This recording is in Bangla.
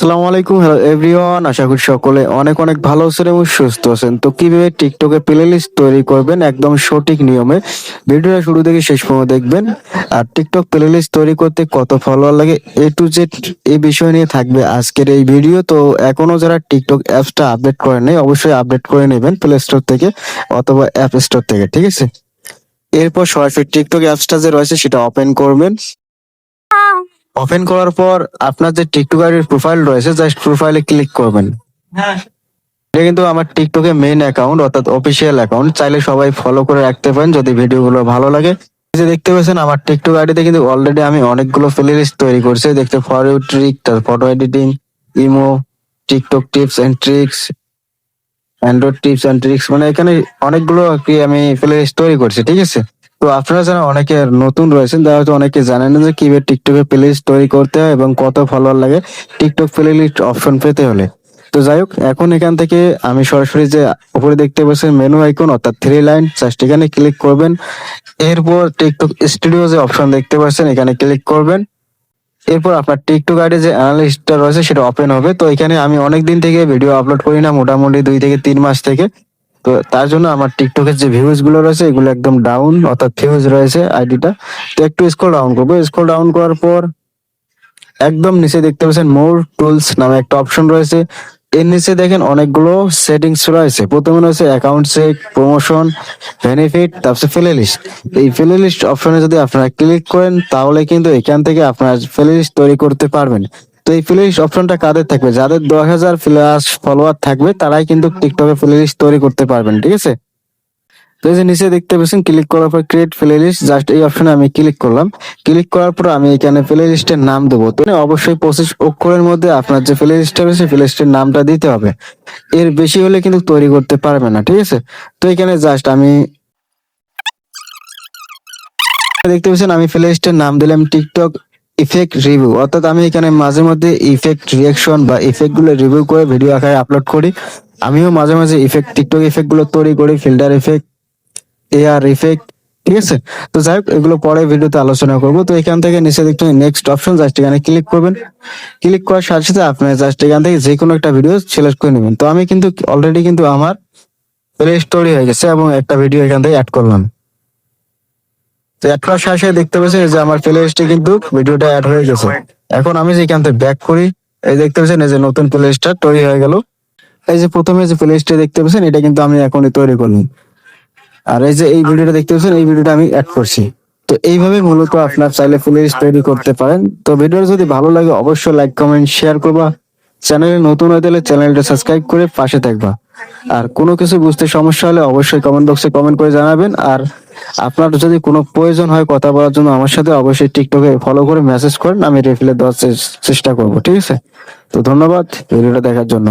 আসসালামু আলাইকুম, হ্যালো এভরিওয়ান। আশা করি সকলে অনেক অনেক ভালো আছেন এবং সুস্থ আছেন। তো কীভাবে টিকটকে প্লেলিস্ট তৈরি করবেন একদম সঠিক নিয়মে? ভিডিওটা শুরু থেকে শেষ পর্যন্ত দেখবেন। আর টিকটক প্লেলিস্ট তৈরি করতে কত ফলোয়ার লাগে এ টু জেড এই বিষয় নিয়ে থাকবে আজকের এই ভিডিও তো এখনও যারা টিকটক অ্যাপসটা আপডেট করে নেই, অবশ্যই আপডেট করে নেবেন প্লে স্টোর থেকে অথবা অ্যাপ স্টোর থেকে, ঠিক আছে? এরপর সরাসরি টিকটক অ্যাপসটা যে রয়েছে সেটা ওপেন করবেন। ওপেন করার পর আপনার যে টিকটক আইডির প্রোফাইল রয়েছে জাস্ট প্রোফাইলে ক্লিক করবেন। এটা কিন্তু আমার টিকটকে মেইন অ্যাকাউন্ট অর্থাৎ অফিসিয়াল অ্যাকাউন্ট চাইলে সবাই ফলো করে রাখতে পারেন যদি ভিডিওগুলো ভালো লাগে। যে দেখতে পাচ্ছেন আমার টিকটক আইডিতে কিন্তু অলরেডি আমি অনেকগুলো প্লে লিস্ট তৈরি করছি। দেখতে ফর ইউ ট্রিক তার photo editing imo TikTok tips and tricks Android tips and tricks মানে এখানে অনেকগুলো আর কি আমি প্লে লিস্ট তৈরি করছি ঠিক আছে? তো আপনারা যারা অনেকে নতুন রয়েছেন, তারা হয়তো অনেকে জানেন যে কীভাবে টিকটকে প্লে লিস্ট তৈরি করতে হয় এবং কত ফলোয়ার লাগে টিকটক প্লে লিস্ট অপশন পেতে হলে। তো যাই হোক, এখন এখান থেকে আমি সরাসরি যে উপরে দেখতে পাচ্ছেন মেনু আইকন অর্থাৎ থ্রি লাইন জাস্ট এখানে ক্লিক করবেন। এরপর টিকটক স্টুডিও যে অপশন দেখতে পাচ্ছেন, এখানে ক্লিক করবেন। এরপর আপনার টিকটক আইডি যে অ্যানালিস্টটা রয়েছে, সেটা ওপেন হবে। তো এখানে আমি অনেক দিন থেকে ভিডিও আপলোড করি না, মোটামুটি দুই থেকে তিন মাস থেকে। তো তার জন্য আমার টিকটকের যে ভিউজগুলো রয়েছে, এগুলো একদম ডাউন অর্থাৎ ভিউজ রয়েছে আইডিটা তো একটু স্ক্রল ডাউন করব। স্ক্রল ডাউন করার পর একদম নিচে দেখতে পাচ্ছেন মোর টুলস নামে একটা অপশন রয়েছে। এর নিচে দেখেন অনেকগুলো সেটিংস রয়েছে। প্রথমে রয়েছে অ্যাকাউন্ট চেক প্রমোশন বেনিফিট তারপর প্লে লিস্ট এই প্লে লিস্ট অপশনে যদি আপনারা ক্লিক করেন, তাহলে কিন্তু এখান থেকে আপনারা প্লে লিস্ট তৈরি করতে পারবেন। তো এই প্লে লিস্ট অপশনটা কাদের থাকবে? যাদের দশ হাজার প্লাস ফলোয়ার থাকবে, তারাই কিন্তু টিকটকে প্লে লিস্ট তৈরি করতে পারবেন, ঠিক আছে? তো এই যে নিচে দেখতে পাচ্ছেন ক্লিক করার পর ক্রিয়েট প্লে লিস্ট জাস্ট এই অপশনে আমি ক্লিক করলাম। ক্লিক করার পর আমি এখানে প্লে লিস্টের নাম দেবো। তো অবশ্যই পঁচিশ অক্ষরের মধ্যে আপনার যে প্লে লিস্টটা রয়েছে প্লে লিস্টের নামটা দিতে হবে। এর বেশি হলে কিন্তু তৈরি করতে পারবে না, ঠিক আছে? তো এখানে জাস্ট আমি দেখতে পাচ্ছেন, আমি প্লে লিস্টের নাম দিলাম টিকটক ইফেক্ট রিভিউ অর্থাৎ আমি এখানে মাঝে মধ্যে ইফেক্ট রিয়াকশন বা ইফেক্টগুলো রিভিউ করে ভিডিও আকারে আপলোড করি। আমিও মাঝে মাঝে ইফেক্ট টিকটক ইফেক্টগুলো তৈরি করি ফিল্টার ইফেক্ট এআর ইফেক্ট ঠিক আছে? তো যাই হোক, এগুলো পরে ভিডিওতে আলোচনা করব। তো এখান থেকে নিচে দেখতে নেক্সট অপশন জাস্ট এখানে ক্লিক করবেন। ক্লিক করার সাথে সাথে আপনি জাস্ট এখান থেকে যে কোনো একটা ভিডিও সিলেক্ট করে নেবেন। তো আমি কিন্তু অলরেডি কিন্তু আমার প্লে স্টোরি হয়ে গেছে এবং একটা ভিডিও এখান থেকে অ্যাড করলাম। তো অ্যাড করার দেখতে পাচ্ছেন যে আমার প্লে লিস্টে কিন্তু ভিডিওটা অ্যাড হয়ে গেছে। এখন আমি যে থেকে ব্যাক করি, এই দেখতে পাচ্ছেন এই যে নতুন প্লে লিস্টটা তৈরি হয়ে গেল। এই যে প্রথমে যে প্লে লিস্টে দেখতে পাচ্ছেন, এটা কিন্তু আমি এখনই তৈরি করলাম। আর এই যে এই ভিডিওটা দেখতে পাচ্ছেন, এই ভিডিওটা আমি অ্যাড করছি। তো এইভাবে মূলত আপনার চাইলে প্লে লিস্ট তৈরি করতে পারেন। তো ভিডিওটা যদি ভালো লাগে, অবশ্যই লাইক কমেন্ট শেয়ার করবা। চ্যানেলে নতুন হয়ে গেলে চ্যানেলটা সাবস্ক্রাইব করে পাশে থাকবা। আর কোনো কিছু বুঝতে সমস্যা হলে অবশ্যই কমেন্ট বক্সে কমেন্ট করে জানাবেন। আর আপনার যদি কোনো প্রয়োজন হয় কথা বলার জন্য আমার সাথে অবশ্যই টিকটকে ফলো করে মেসেজ করেন, আমি রিপ্লাই দেওয়ার চেষ্টা করব, ঠিক আছে? তো ধন্যবাদ ভিডিওটা দেখার জন্য।